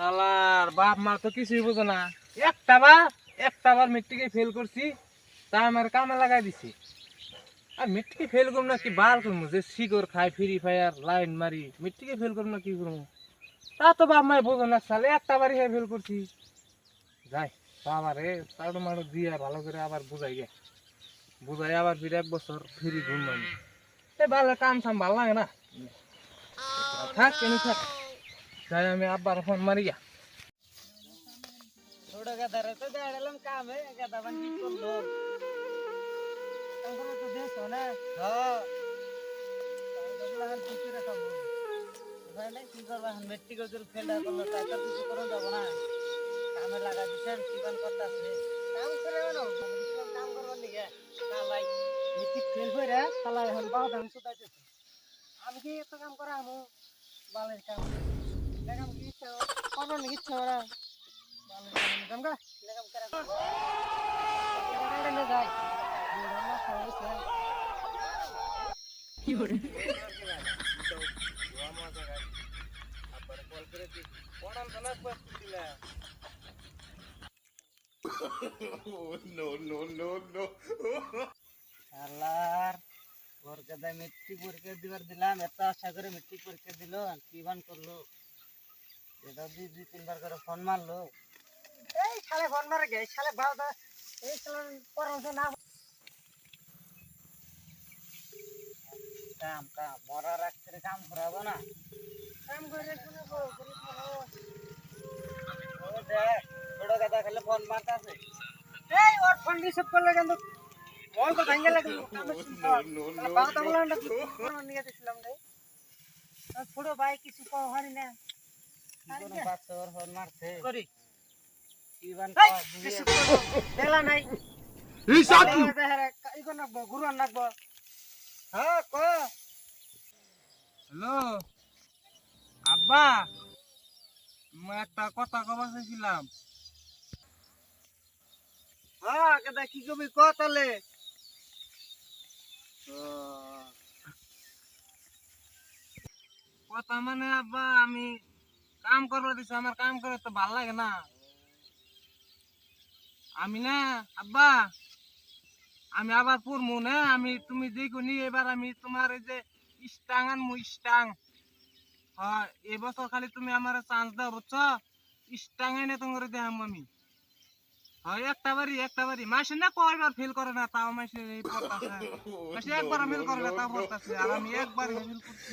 শালার বাপ মা তো কিছুই বোঝে না। একটা বার একটা বার মেট্রিকে ফেল করছি, তা আমার কামে লাগাই দিছি। আর মেট্রিকে ফেল করব না কি বার করব? যে শিকর খাই ফ্রি ফায়ার, লাইন মারি মেট্রিকে ফেল করব না কি করব? তা তো বাপ মাই বোঝো না সালে একটা বারই ফেল করছি। যাই বাবা রে তাড়ু মাড়ু দিয়ে ভালো করে আবার বুঝাই গে। বুঝাই আবার ফিরে এক বছর ফ্রি ঘুম আমি এ ভালো কাম সাম ভালো লাগে না। থাক কেন থাক। যাই আমি আব্বার ফোন মারি গা ছোট গাদারে তো দাঁড়ালাম কামে গাদা বান্দি করল? তারপরে তো দেশ না? হ্যাঁ। কি করে খাব। ভাইলে কি করবা? এখন মেট্রিক ওদের ফেল করল তাই তো কিছু করুন যাব না। কামে লাগা দিছেন কিবান করতেছে? কাম করে না কাম করবার লিগে। কালাই মেট্রিক ফেল করে কালাই এখন বাবা আমি কি এত কাম করা আমু বালের কাম। মেট্রিক পরীক্ষা দিবার দিলাম এত আশা করে মেট্রিক পরীক্ষা দিল কি বান করল? এটা দুই দুই তিনবার করে ফোন মারলো। এই শালে ফোন মারে গে শালে বাবা এই শালে পরামর্শ না কাম কাম মরা রাখতে কাম করাবো না। কাম করে গরিব ও দেখ ছোট কথা খেলে ফোন মারতাছে। এই ওর ফোন রিসিভ করলে কিন্তু মন তো ভাঙ্গে লাগে বাবা তো বললাম না ফোন নিয়ে দিছিলাম রে। আর ছোট ভাই কিছু কম হারি না। হ্যালো? আব্বা মই একটা কথা কবার চাইছিলাম। হ্যাঁ কেদা কি কবি ক তালে কথা মানে আব্বা আমি কাম করবার দিছো, আমার কাম করে তো ভালো লাগে না। আমি না, আব্বা, আমি আবার পড়মু না, আমি তুমি দেখুনি এবার আমি তোমার এই যে স্টাং আনমু, স্টাং। হ্যাঁ এবছর খালি তুমি আমার চান্স দাও, বুঝছ? স্টাং এনে তোমার দেখাম আমি। হয়, একটা বাড়ি একটা বাড়ি। মাসে না কয়বার ফেল করে না, তাও মাসে মাসে একবার করে না, তাও পড়তাছে। আর আমি একবার করছি।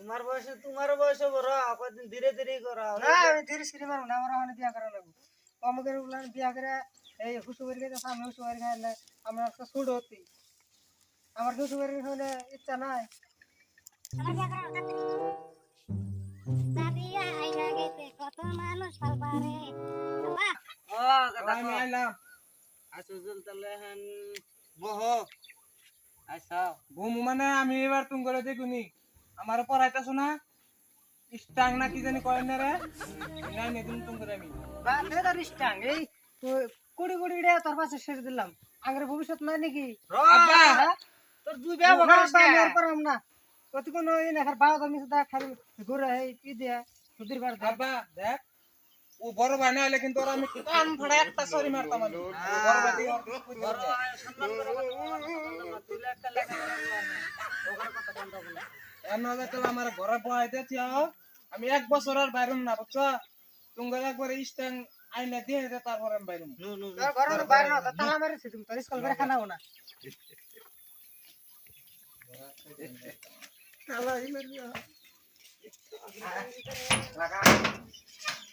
তোমার বয়সে তোমার বয়সে বড় কদিন ধীরে ধীরে করো। না আমি ধীরে ধীরে মারবো না আমার বিয়া করা লাগবো। আমাকে বিয়া করে এই হুসু গেছে আমি হুসু খাইলে আমার একটা ছোট হতি আমার হুসু হলে ইচ্ছা নাই। আমি আইলাম। আসুজুল তাহলে হেন বহ। আচ্ছা ঘুমু মানে আমি এবার তুমি করে দেখুনি। আমার পড়াইতেছো না? স্টাং না কি জানি কয় না রে? নাই নে তুমি তুমি করে আমি। বান্ধে তার ইস্টাং এই কুড়ি কুড়ি রে তোর পাশে ছেড়ে দিলাম। আগের ভবিষ্যৎ নাই নাকি? আব্বা! হ্যাঁ? তোর দুই বিয়া পারাম না। কত কোন ওই না বাবা তুমি সুদা খালি ঘুরে এই কি দিয়া? সুধীর বার আব্বা দেখ ও বড় ভাই না হলে কিন্তু ওর আমি কান ফাড়া একটা সরি মারতাম আমি। বড় ভাই দিয়ে ওর কিছু কইতে পারবে হলে তো আমার ঘরে বহাইতে থিও আমি এক বছর আর বাইরম না বুঝছ? তুমি একবার স্টাং আইনা দিয়ে দে তারপর আমি বাইরম। তোর ঘরের বাইরে না তালা মেরেছি তুমি তোর স্কুল করে খানাও না।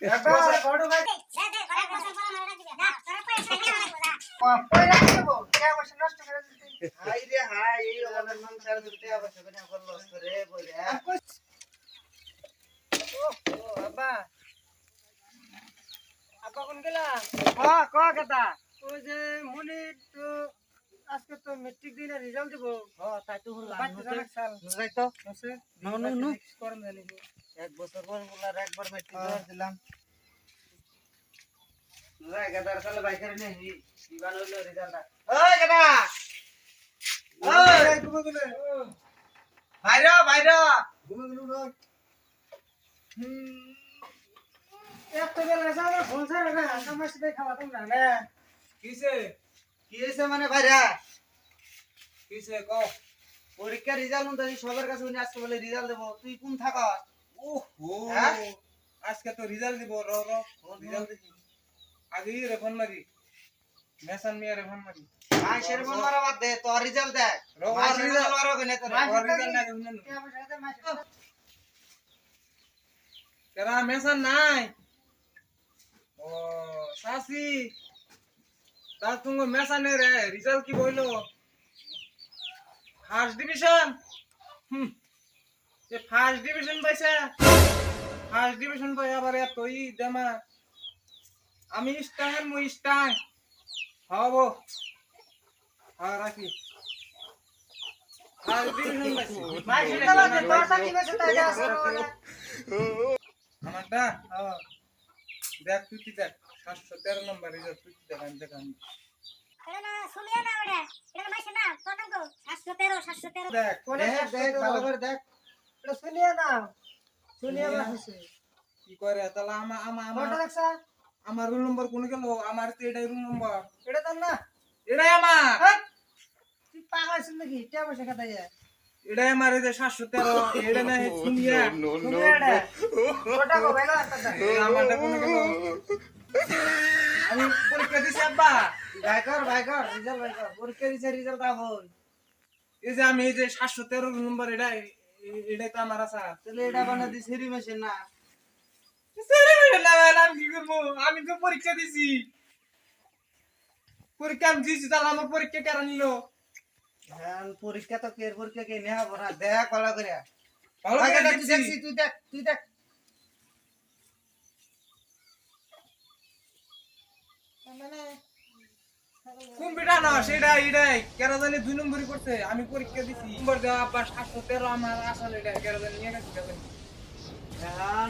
এক বছর বড় ভাই দাদা ঘরে বসে পড়া মারা দিবে না। তোরা পয়সা নিয়ে আমাকে দা পয়লা দেবো কে বসে নষ্ট করে দিতে হাই রে হাই এই আমাদের সংসার দিতে আবার সেখানে আবার লস করে বলে ও আব্বা। আব্বা কোন গেলা? হ্যাঁ ক কথা? ওই যে মনি তো আজকে তো মেট্রিক দিনে রেজাল্ট দিব। হ্যাঁ তাই তো বললাম সাল। যাই তো আছে নো নো। নো করম জানি। এক বছর পর বলার একবার মেট্রিক। দেওয়ার দিলাম। যাই গাদার তাহলে বাইকারে নেই। দিবান ওই গাদা ভাইরা ভাইরা ঘুমে গেল রোজ একটা বেলা যাবে ফোন ছাড়া না আমার সাথে খাওয়া তোমরা না কিসে কি হয়েছে মানে ভাইরা কিসে ক পরীক্ষা রেজাল্ট উনতাছি সবার কাছে উনি আজকে বলে রেজাল্ট দেবো তুই কোন হ্যাঁ? আজকে তো রেজাল্ট দিব র রেজাল্ট আগে ই ফোন মারি মেসান মিয়া রে ফোন মারি মাইশের মন মারা বাদ দে তোর রেজাল্ট দেখ। মাইশের রেজাল্ট মারবে না তোর রেজাল্ট না শুনেন কে আমার সাথে মাসে সাথে কেরা মেসান নাই। ও সাসি তা তুমি মেসানে রে রেজাল্ট কি বইলো? ফার্স্ট ডিভিশন হুম এ ফার্স্ট ডিভিশন পাইছে ফার্স্ট ডিভিশন পাই আবার এত ই দেমা আমি স্টাং মুই স্টাং হব। হ্যাঁ রাখি। তোর আছে আমারটা দেখ তুই কি সাতশো তেরো নম্বর তুই আমি আমি তোর তেরো। তেরো? কি করে? তাহলে আমার আমার আমার রুল নম্বর কোন গেল? আমার তো এটাই রুল নম্বর এটা তো না। এটাই আমার। আছিস নাকি? কে বসে খাতা যায়? এটাই আমার এই যে সাতশো তেরো এটা না শুনিয়া শুনিয়ে এটা? ফটো কো ভাই না আমারটা কোন গেল আমি পরীক্ষা দিছি আব্বা। ভাই কর ভাই কর রেজাল্ট ভাই কর। পরীক্ষা দিছে রেজাল্ট আবো এই যে আমি এই যে সাতশো তেরো নম্বর এটা এটাই তো আমার আশা তাহলে এটা বানা না? আমি তো পরীক্ষা দিছি। পরীক্ষা আমি দিছি তাহলে আমার পরীক্ষা কেন নিল? হ্যাঁ পরীক্ষা তো কের পরীক্ষা কে দেখ করে ভালো করে তুই দেখছি। দেখছি। তুই দেখ তুই দেখ কম্পিউটার না সেটা এটাই। কেন জানি দুই নম্বরই করছে আমি পরীক্ষা দিছি। নম্বর দেওয়া বা সাতশো তেরো আমার আসলে এটা কেন জানি নিয়ে গেছে। এখন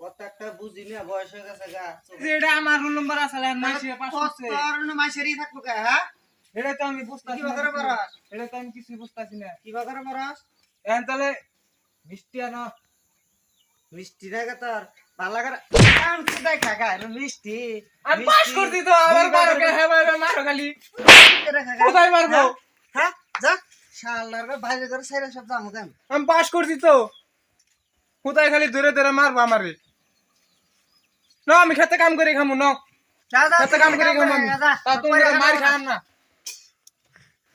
কত বুঝি না বয়স হয়ে গেছে গা। এটা আমার রোল নম্বর আসলে আর মাসে তোর মাসেরই থাকব কে হ্যাঁ? এটা তো আমি বুঝতাছি কি এটা তো আমি কিছু বুঝতাছি না। এখন তাহলে মিষ্টি আনো। মিষ্টি তোর। আম সুদাই খাগা রে মিষ্টি। আমি পাস করছি তো আবার মারো কে হ্যাঁ মারো খালি। কোথায় মারবো? হ্যাঁ? যা। শালার বাইরে করে সাইরা সব জামু দেন আমি পাস করছি তো। কোথায় খালি ধরে ধরে মারবো আমারে? না আমি খেতে কাম করে খামু ন। খেতে কাম করে খামু আমি। তা তুমি মার না।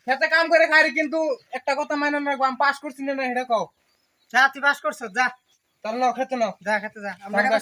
খেতে কাম করে খাই কিন্তু একটা কথা মাইনে না আমি পাস করছি না এটা কও। যা তুই পাস করছ যা। তাহলে নাও খেতে নাও। যা খেতে যা। আমরা